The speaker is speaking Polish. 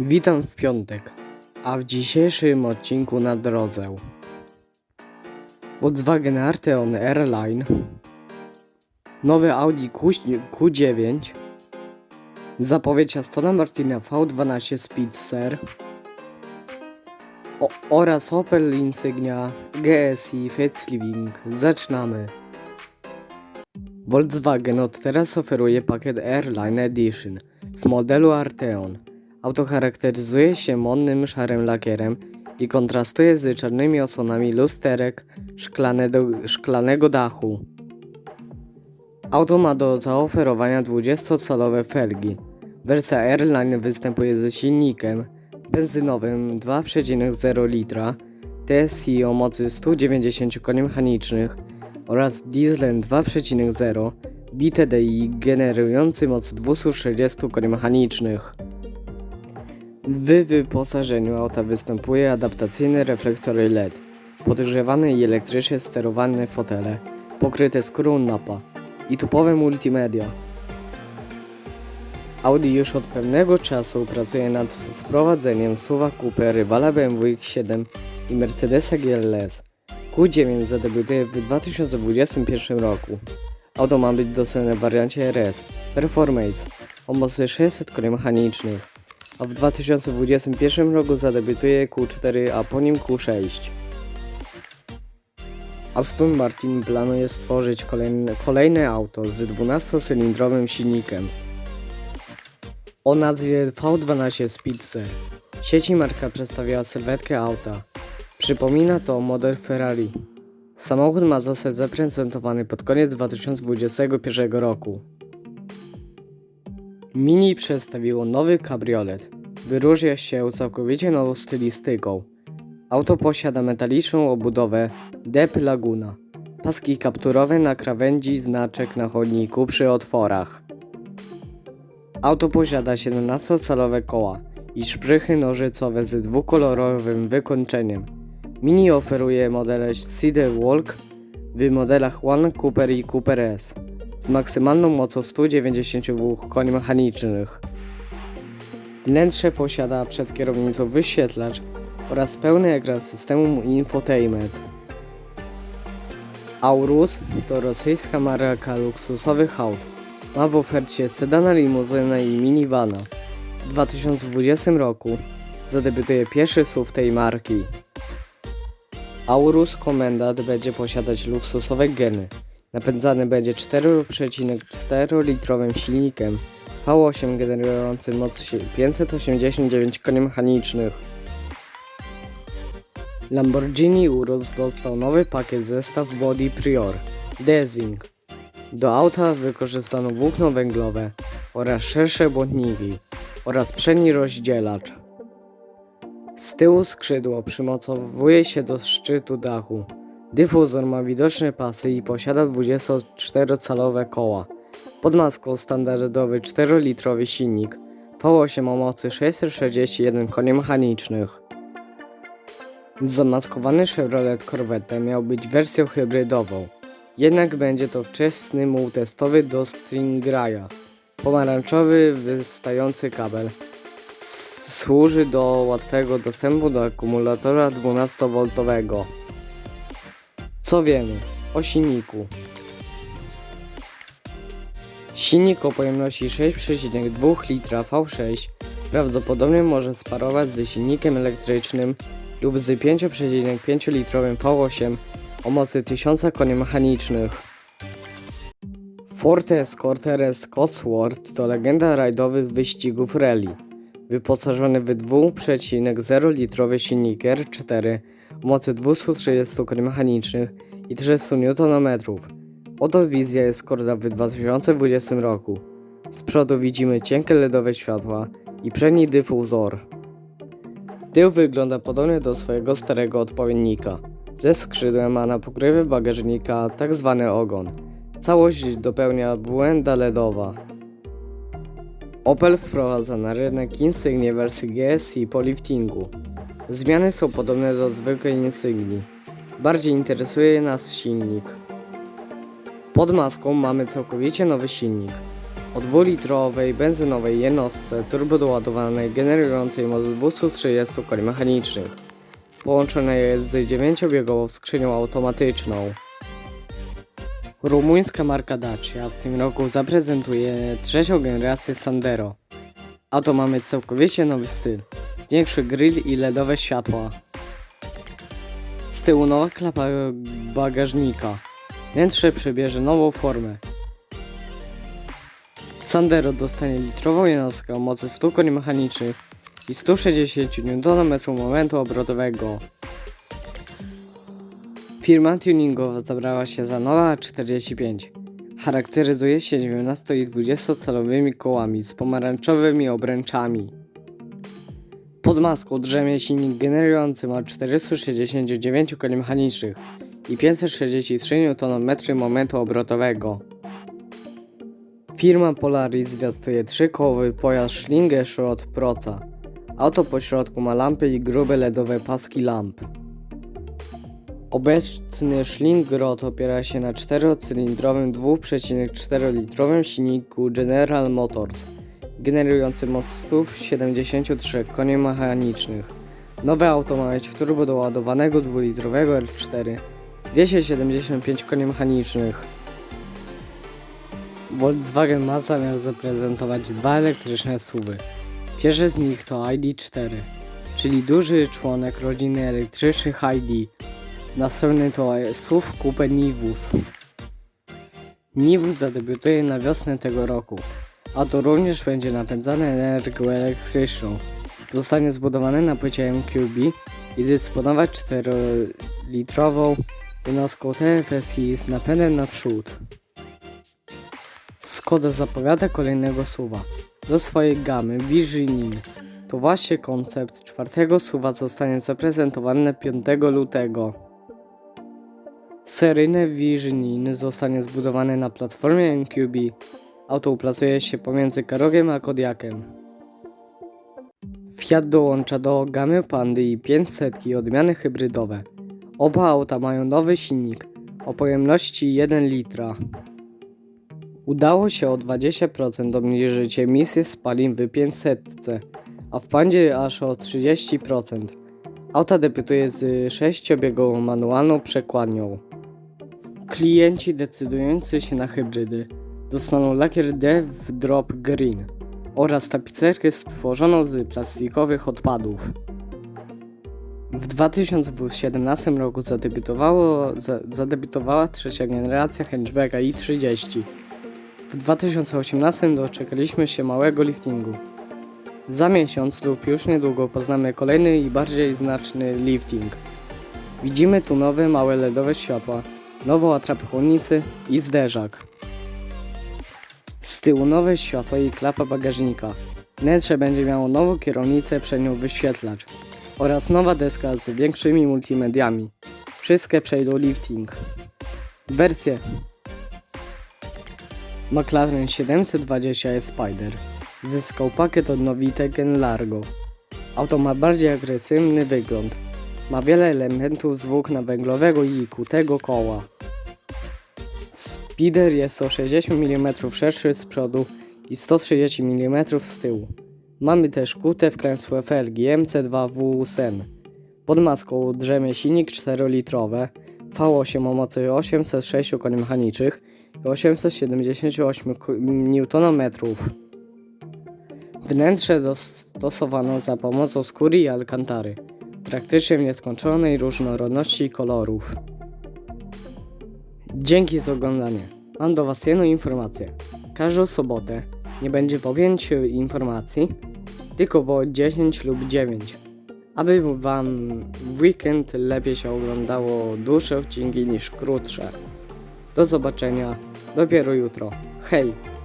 Witam w piątek, a w dzisiejszym odcinku na drodze Volkswagen Arteon Airline Nowy Audi Q, Q9 Zapowiedź Astona Martina V12 Speedster o, oraz Opel Insignia GSI Faceliving. Zaczynamy! Volkswagen od teraz oferuje pakiet Airline Edition w modelu Arteon. Auto charakteryzuje się modnym szarym lakierem i kontrastuje z czarnymi osłonami lusterek szklanego, szklanego dachu. Auto ma do zaoferowania 20-calowe felgi. Wersja Airline występuje ze silnikiem benzynowym 2,0 litra TSI o mocy 190 koni mechanicznych oraz dieslem 2,0 BTDI generujący moc 260 koni mechanicznych. W wyposażeniu auta występuje adaptacyjne reflektory LED, podgrzewane i elektrycznie sterowane fotele, pokryte skórą napa i typowe multimedia. Audi już od pewnego czasu pracuje nad wprowadzeniem SUV Coupe rywala BMW X7 i Mercedesa GLS. Q9 zadebiutuje w 2021 roku. Auto ma być dostępne w wariancie RS Performance o mocy 600 koni mechanicznych, a w 2021 roku zadebiutuje Q4, a po nim Q6. Aston Martin planuje stworzyć kolejne, kolejne auto z 12-cylindrowym silnikiem o nazwie V12 Speedster. Sieci marka przedstawiła sylwetkę auta. Przypomina to model Ferrari. Samochód ma zostać zaprezentowany pod koniec 2021 roku. Mini przedstawiło nowy kabriolet. Wyróżnia się całkowicie nową stylistyką. Auto posiada metaliczną obudowę Dep Laguna, paski kapturowe na krawędzi, znaczek na chodniku przy otworach. Auto posiada 17-calowe koła i szprychy nożycowe z dwukolorowym wykończeniem. Mini oferuje modele Cedar Walk w modelach One Cooper i Cooper S z maksymalną mocą 192 koni mechanicznych. Wnętrze posiada przed kierownicą wyświetlacz oraz pełny ekran systemu infotainment. Aurus to rosyjska marka luksusowych aut. Ma w ofercie sedana, limuzynę i minivana. W 2020 roku zadebiutuje pierwszy SUV tej marki. Aurus Komendant będzie posiadać luksusowe geny. Napędzany będzie 4,4 litrowym silnikiem V8 generującym moc 589 koni mechanicznych. Lamborghini Urus dostał nowy pakiet zestaw Body Prior Desing. Do auta wykorzystano włókno węglowe oraz szersze błotniki oraz przedni rozdzielacz. Z tyłu skrzydło przymocowuje się do szczytu dachu. Dyfuzor ma widoczne pasy i posiada 24-calowe koła. Pod maską standardowy 4-litrowy silnik V8 o mocy 661 koni mechanicznych. Zamaskowany Chevrolet Corvette miał być wersją hybrydową. Jednak będzie to wczesny muł testowy do Stingraya. Pomarańczowy wystający kabel służy do łatwego dostępu do akumulatora 12V. Co wiemy o silniku? Silnik o pojemności 6,2 litra V6 prawdopodobnie może sparować ze silnikiem elektrycznym lub z 5,5 litrowym V8 o mocy 1000 koni mechanicznych. Ford Escort RS Cosworth to legenda rajdowych wyścigów rally. Wyposażony w 2,0 litrowy silnik R4 o mocy 230 koni mechanicznych i 300 Nm. Oto wizja Escorta w 2020 roku. Z przodu widzimy cienkie LEDowe światła i przedni dyfuzor. Tył wygląda podobnie do swojego starego odpowiednika. Ze skrzydłem ma na pokrywy bagażnika tak zwany ogon. Całość dopełnia błęda LEDowa. Opel wprowadza na rynek Insignię wersji GSI po liftingu. Zmiany są podobne do zwykłej Insignii. Bardziej interesuje nas silnik. Pod maską mamy całkowicie nowy silnik o dwulitrowej benzynowej jednostce turbodoładowanej generującej moc 230 koni mechanicznych. Połączone jest z 9-biegową skrzynią automatyczną. Rumuńska marka Dacia w tym roku zaprezentuje trzecią generację Sandero. Auto ma mieć całkowicie nowy styl, większy grill i LEDowe światła. Z tyłu nowa klapa bagażnika. Wnętrze przybierze nową formę. Sandero dostanie litrową jednostkę o mocy 100 koni mechanicznych i 160 Nm momentu obrotowego. Firma tuningowa zabrała się za nowa 45. Charakteryzuje się 19 i 20 calowymi kołami z pomarańczowymi obręczami. Pod maską drzemie silnik generujący ma 469 koni mechanicznych i 563 Nm momentu obrotowego. Firma Polaris zwiastuje trzykołowy pojazd Schlingerschrott Proca. Auto po środku ma lampy i grube LEDowe paski lamp. Obecny Schlingrod opiera się na czterocylindrowym 2,4-litrowym silniku General Motors, generującym moc 173 koni mechanicznych. Nowe auto ma mieć turbo doładowanego 2-litrowego R4, 275 koni mechanicznych. Volkswagen ma zamiar zaprezentować dwa elektryczne SUVy. Pierwszy z nich to ID4, czyli duży członek rodziny elektrycznych ID. Następny to SUV Coupe Nivus. Nivus zadebiutuje na wiosnę tego roku, a to również będzie napędzane energią elektryczną. Zostanie zbudowany na płycie MQB i dysponować 4-litrową jednostką TFSI z napędem naprzód. Skoda zapowiada kolejnego suwa. Do swojej gamy Visionin. To właśnie koncept czwartego suwa zostanie zaprezentowany 5 lutego. Seryjne Visionin zostanie zbudowane na platformie MQB. Auto uplasuje się pomiędzy Karogiem a Kodiakiem. Fiat dołącza do gamy Pandy i 500 odmiany hybrydowe. Oba auta mają nowy silnik o pojemności 1 litra. Udało się o 20% obniżyć emisję spalin w 500, a w Pandzie aż o 30%. Auta debiutuje z 6-biegową manualną przekładnią. Klienci decydujący się na hybrydy dostaną lakier Dev Drop Green oraz tapicerkę stworzoną z plastikowych odpadów. W 2017 roku zadebiutowało, za, zadebiutowała trzecia generacja hatchbacka i30. W 2018 doczekaliśmy się małego liftingu. Za miesiąc lub już niedługo poznamy kolejny i bardziej znaczny lifting. Widzimy tu nowe małe LEDowe światła, nową atrapę chłodnicy i zderzak. Tyłu nowe światła i klapa bagażnika. Wnętrze będzie miało nową kierownicę, przednią wyświetlacz oraz nowa deska z większymi multimediami. Wszystkie przejdą lifting. Wersje McLaren 720 e Spider zyskał pakiet od Novitec Largo. Auto ma bardziej agresywny wygląd. Ma wiele elementów z włókna węglowego i kutego koła. Spider jest o 60 mm szerszy z przodu i 130 mm z tyłu. Mamy też kute wklęsłe felgi MC2 WSM. Pod maską drzemie silnik 4-litrowe V8 o mocy 806 koni mechanicznych i 878 Nm. Wnętrze dostosowano za pomocą skóry i alkantary, praktycznie w nieskończonej różnorodności kolorów. Dzięki za oglądanie. Mam do Was jedną informację. Każdą sobotę nie będzie po 5 informacji, tylko po 10 lub 9. Aby Wam w weekend lepiej się oglądało dłuższe odcinki niż krótsze. Do zobaczenia dopiero jutro. Hej!